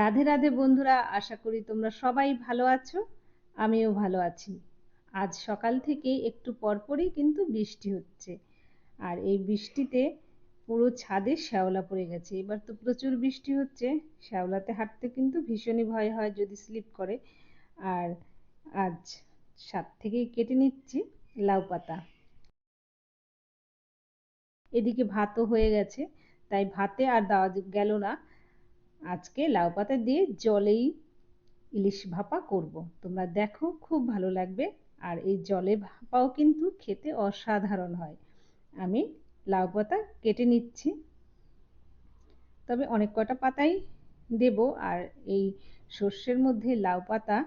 রাধে রাধে বন্ধুরা, আশা করি তোমরা সবাই ভালো আছো, আমিও ভালো আছি। আজ সকাল থেকে একটু পরপরই কিন্তু বৃষ্টি হচ্ছে, আর এই বৃষ্টিতে পুরো ছাদে শ্যাওলা পড়ে গেছে। এবার তো প্রচুর বৃষ্টি হচ্ছে, শ্যাওলাতে হাঁটতে কিন্তু ভীষণই ভয় হয় যদি স্লিপ করে। আর আজ সাত থেকেই কেটে নিচ্ছি লাউ পাতা। এদিকে ভাতও হয়ে গেছে, তাই ভাতে আর দেওয়া গেল না। আজকে লাউ পাতা দিয়ে জলেই ইলিশ ভাপা করব। তোমরা দেখো, খুব ভালো লাগবে। আর এই জলে ভাপাও কিন্তু খেতে অসাধারণ হয়। আমি লাউ পাতা কেটে নিচ্ছি। তবে অনেক কটা পাতাই দেব। আর এই সর্ষের মধ্যে লাউ পাতা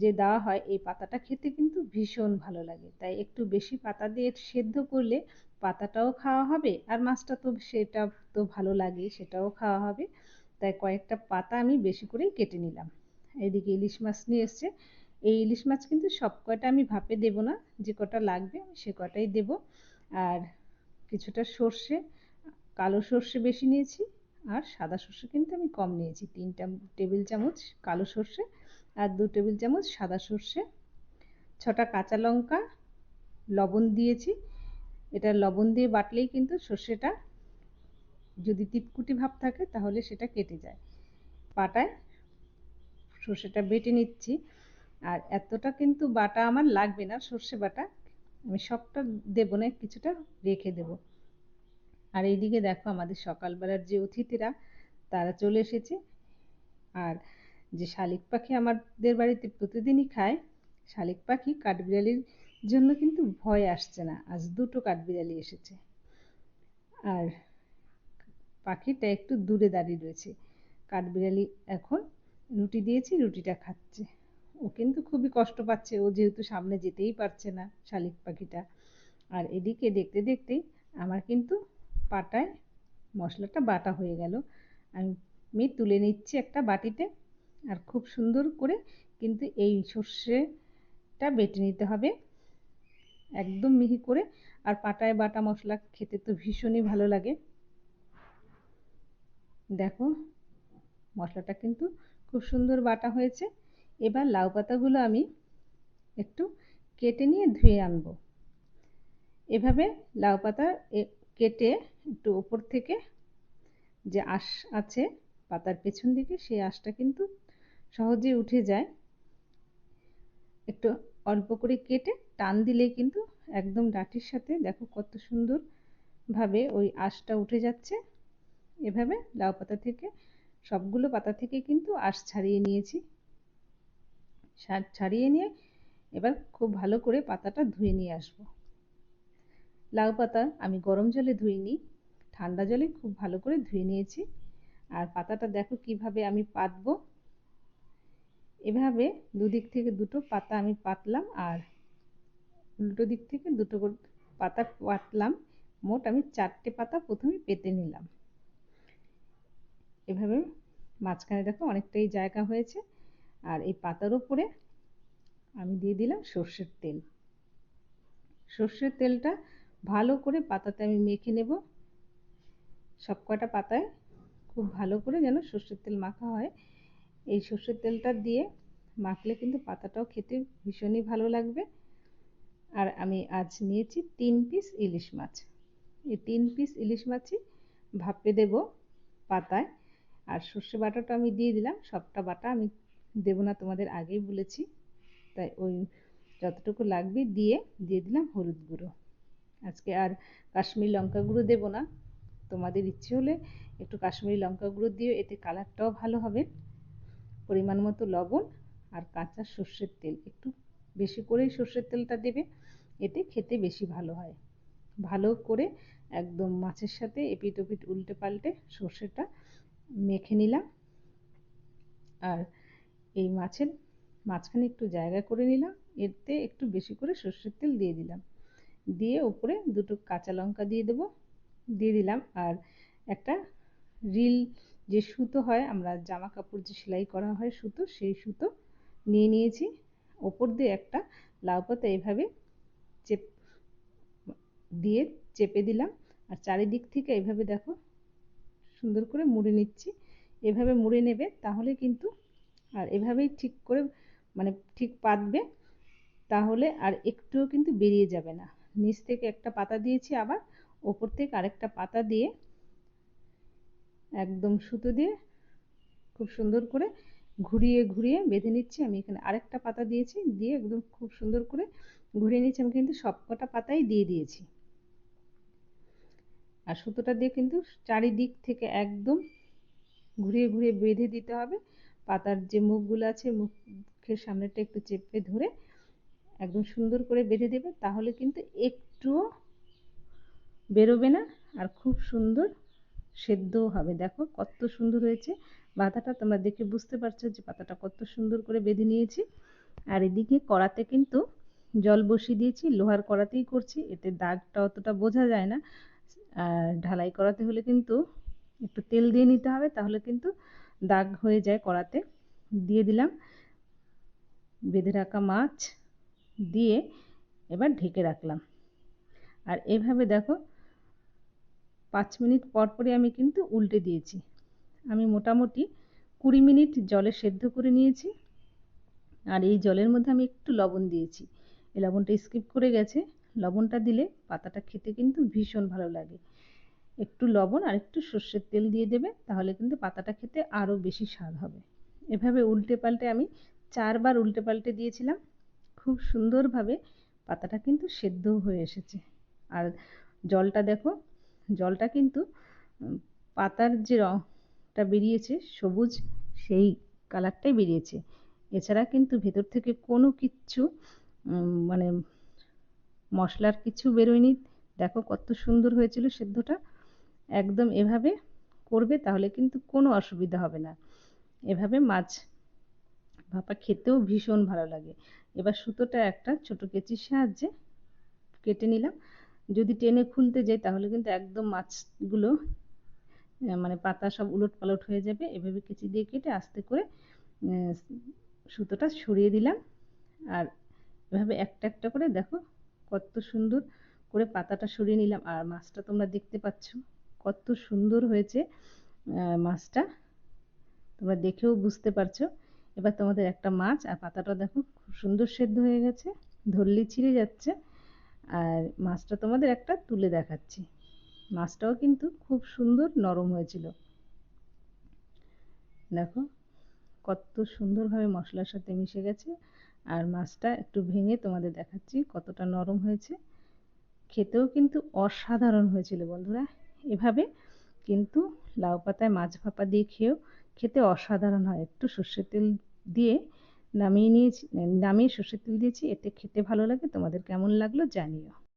যে দেওয়া হয়, এই পাতাটা খেতে কিন্তু ভীষণ ভালো লাগে। তাই একটু বেশি পাতা দিয়ে সেদ্ধ করলে পাতাটাও খাওয়া হবে, আর মাছটা তো সেটা তো ভালো লাগে, সেটাও খাওয়া হবে। তাই কয়েকটা পাতা আমি বেশি করেই কেটে নিলাম। এদিকে ইলিশ মাছ নিয়ে এসছে। এই ইলিশ মাছ কিন্তু সব কয়টা আমি ভাপে দেব না, যে কটা লাগবে আমি সে কটাই দেব। আর কিছুটা সর্ষে, কালো সর্ষে বেশি নিয়েছি, আর সাদা সর্ষে কিন্তু আমি কম নিয়েছি। তিনটা টেবিল চামচ কালো সর্ষে আর দু টেবিল চামচ সাদা সর্ষে। ছটা কাঁচা লঙ্কা, লবণ দিয়েছি। এটা লবণ দিয়ে বাটলেই কিন্তু সর্ষেটা যদি তিতকুটি ভাব থাকে তাহলে সেটা কেটে যায়। পাটায় সর্ষেটা বেটে নিচ্ছি। আর এতটা কিন্তু বাটা আমার লাগবে না, সর্ষে বাটা। আমি সবটা দেব না, কিছুটা রেখে দেব। আর এইদিকে দেখো আমাদের সকালবেলার যে অতিথিরা, তারা চলে এসেছে। আর যে শালিক পাখি আমাদের বাড়িতে প্রতিদিনই খায়, শালিক পাখি কাঠবিড়ালির জন্য কিন্তু ভয় আসছে না। আজ দুটো কাঠবিড়ালি এসেছে। আর পাখিটা একটু দূরে দাঁড়িয়ে রয়েছে। কাঠবিড়ালি এখন রুটি দিয়েছি, রুটিটা খাচ্ছে। ও কিন্তু খুবই কষ্ট পাচ্ছে। ও যেহেতু সামনে যেতেই পারছে না শালিক পাখিটা। আর এদিকে দেখতে দেখতেই আমার কিন্তু পাটায় মশলাটা বাটা হয়ে গেল। আমি তুলে নিচ্ছি একটা বাটিতে আর খুব সুন্দর করে কিন্তু এই সর্ষেটা বেটে নিতে হবে। একদম মিহি করে। আর পাটায় বাটা মশলা খেতে তো ভীষণই ভালো লাগে। দেখো, মশলাটা কিন্তু খুব সুন্দর বাটা হয়েছে। এবার লাউ পাতাগুলো আমি একটু কেটে নিয়ে ধুয়ে আনব। এভাবে লাউ পাতা কেটে একটু ওপর থেকে যে আঁশ আছে, পাতার পেছন দিকে, সেই আঁশটা কিন্তু সহজে উঠে যায়। একটু অল্প করে কেটে টান দিলেই কিন্তু একদম ডাটির সাথে দেখো কত সুন্দরভাবে ওই আঁশটা উঠে যাচ্ছে। এভাবে লাউ পাতা থেকে, সবগুলো পাতা থেকে কিন্তু আঁশ ছাড়িয়ে নিয়েছি। ছাড়িয়ে নিয়ে এবার খুব ভালো করে পাতাটা ধুয়ে নিয়ে আসব। লাউ পাতা আমি গরম জলে ধুইনি, ঠান্ডা জলে খুব ভালো করে ধুয়ে নিয়েছি। আর পাতাটা দেখো কীভাবে আমি পাতবো। এভাবে দুদিক থেকে দুটো পাতা আমি পাতলাম আর উল্টো দিক থেকে দুটো পাতা পাতলাম। মোট আমি চারটে পাতা প্রথমে পেতে নিলাম। এভাবে মাঝখানে দেখো অনেকটাই জায়গা হয়েছে। আর এই পাতার উপরে আমি দিয়ে দিলাম সর্ষের তেল। সর্ষের তেলটা ভালো করে পাতাতে আমি মেখে নেব। সব কটা পাতায় খুব ভালো করে যেন সর্ষের তেল মাখা হয়। এই সর্ষের তেলটা দিয়ে মাখলে কিন্তু পাতাটাও খেতে ভীষণই ভালো লাগবে। আর আমি আজ নিয়েছি তিন পিস ইলিশ মাছ। এই তিন পিস ইলিশ মাছই ভাপে দেব পাতায়। আর সর্ষে বাটাটা আমি দিয়ে দিলাম। সবটা বাটা আমি দেবো না, তোমাদের আগেই বলেছি। তাই ওই যতটুকু লাগবে দিয়ে দিয়ে দিলাম হলুদ গুঁড়ো। আজকে আর কাশ্মীরি লঙ্কা গুঁড়ো দেবো না। তোমাদের ইচ্ছে হলে একটু কাশ্মীরি লঙ্কা গুঁড়ো দিয়ে এতে কালারটাও ভালো হবে। পরিমাণ মতো লবণ আর কাঁচা সর্ষের তেল। একটু বেশি করেই সর্ষের তেলটা দেবে, এতে খেতে বেশি ভালো হয়। ভালো করে একদম মাছের সাথে এপিট ওপিট উল্টে পাল্টে সর্ষেটা মেখে নিলাম। আর এই মাছের মাঝখানে একটু জায়গা করে নিলাম। এতে একটু বেশি করে সর্ষের তেল দিয়ে দিলাম। দিয়ে উপরে দুটো কাঁচা লঙ্কা দিয়ে দেবো। দিয়ে দিলাম। আর একটা রিল যে সুতো হয়, আমরা জামা কাপড় যে সেলাই করা হয় সুতো, সেই সুতো নিয়ে নিয়েছি। ওপর দিয়ে একটা লাউ পাতা এভাবে চেপ দিয়ে চেপে দিলাম। আর চারিদিক থেকে এভাবে দেখো সুন্দর করে মুড়ে নিচ্ছি। এভাবে মুড়ে নেবে, তাহলে কিন্তু আর এভাবেই ঠিক করে মানে ঠিক পাতবে, তাহলে আর একটুও কিন্তু বেরিয়ে যাবে না। নিচ থেকে একটা পাতা দিয়েছি আবার, ওপর থেকে আরেকটা পাতা দিয়ে একদম সুতো দিয়ে খুব সুন্দর করে ঘুরিয়ে ঘুরিয়ে বেঁধে নিচ্ছি। আমি এখানে আরেকটা পাতা দিয়েছি, দিয়ে একদম খুব সুন্দর করে ঘুরিয়ে নিচ্ছি। আমি কিন্তু সবকটা পাতাই দিয়ে দিয়েছি। আর সুতোটা দিয়ে কিন্তু চারিদিক থেকে একদম ঘুরিয়ে ঘুরিয়ে বেঁধে দিতে হবে। পাতার যে মুখগুলো আছে, মুখের সামনেটা একটু চেপে ধরে একদম সুন্দর করে বেঁধে দেবে, তাহলে কিন্তু একটুও বেরোবে না আর খুব সুন্দর সেদ্ধও হবে। দেখো কত সুন্দর হয়েছে। পাতাটা তোমরা দেখে বুঝতে পারছ যে পাতাটা কত সুন্দর করে বেঁধে নিয়েছি। আর এদিকে কড়াতে কিন্তু জল বসিয়ে দিয়েছি, লোহার কড়াতেই করছি, এতে দাগটা অতটা বোঝা যায় না। আর ঢালাই করাতে হলে কিন্তু একটু তেল দিয়ে নিতে হবে, তাহলে কিন্তু দাগ হয়ে যায় কড়াতে। দিয়ে দিলাম বেঁধে রাখা মাছ দিয়ে এবার ঢেকে রাখলাম। আর এভাবে দেখো পাঁচ মিনিট পর পরে আমি কিন্তু উল্টে দিয়েছি। আমি মোটামুটি কুড়ি মিনিট জলে সেদ্ধ করে নিয়েছি আর এই জলের মধ্যে আমি একটু লবণ দিয়েছি। এই লবণটা স্কিপ করে গেছে। লবণটা দিলে পাতাটা খেতে কিন্তু ভীষণ ভালো লাগে। একটু লবণ আর একটু সর্ষের তেল দিয়ে দেবে, তাহলে কিন্তু পাতাটা খেতে আরও বেশি স্বাদ হবে। এভাবে উল্টে পাল্টে আমি চারবার উল্টে পাল্টে দিয়েছিলাম, খুব সুন্দরভাবে পাতাটা কিন্তু সেদ্ধও হয়ে এসেছে। আর জলটা দেখো, জলটা কিন্তু পাতার যে রঙটা বেরিয়েছে, সবুজ, সেই কালারটাই বেরিয়েছে। এছাড়া কিন্তু ভেতর থেকে কোনো কিচ্ছু মানে মশলার কিছু বেরোয়নি। দেখো কত সুন্দর হয়েছিল সেদ্ধটা। একদম এভাবে করবে তাহলে কিন্তু কোনো অসুবিধা হবে না। এভাবে মাছ ভাপা খেতেও ভীষণ ভালো লাগে। এবার সুতোটা একটা ছোট কেচির সাহায্যে কেটে নিলাম। যদি টেনে খুলতে যাই তাহলে কিন্তু একদম মাছগুলো মানে পাতা সব উলট পালট হয়ে যাবে। এভাবে কেচি দিয়ে কেটে আস্তে করে সুতোটা সরিয়ে দিলাম। আর এভাবে একটা একটা করে দেখো কত সুন্দর করে পাতাটা সরিয়ে নিলাম। আর মাছটা তোমরা দেখতে পাচ্ছ, কত সুন্দর হয়েছে মাছটা। তোমরা দেখেও বুঝতে পারছ। এবার তোমাদের একটা মাছ, আর পাতাটা দেখো, খুব সুন্দর সেদ্ধ হয়ে গেছে, ধরলে ছিঁড়ে যাচ্ছে। আর মাছটা তোমাদের একটা তুলে দেখাচ্ছি। মাছটাও কিন্তু খুব সুন্দর নরম হয়েছিল। দেখো, কত সুন্দরভাবে মশলার সাথে মিশে গেছে। আর মাছটা একটু ভেঙে তোমাদের দেখাচ্ছি কতটা নরম হয়েছে। খেতেও কিন্তু অসাধারণ হয়েছিল বন্ধুরা। এভাবে কিন্তু লাউ পাতায় মাছ ভাপা দিয়ে খেয়েও খেতে অসাধারণ হয়। একটু সর্ষের তেল দিয়ে নামিয়ে নিয়েছি, নামিয়ে সর্ষের তেল দিয়েছি, এতে খেতে ভালো লাগে, তোমাদের কেমন লাগল জানিও।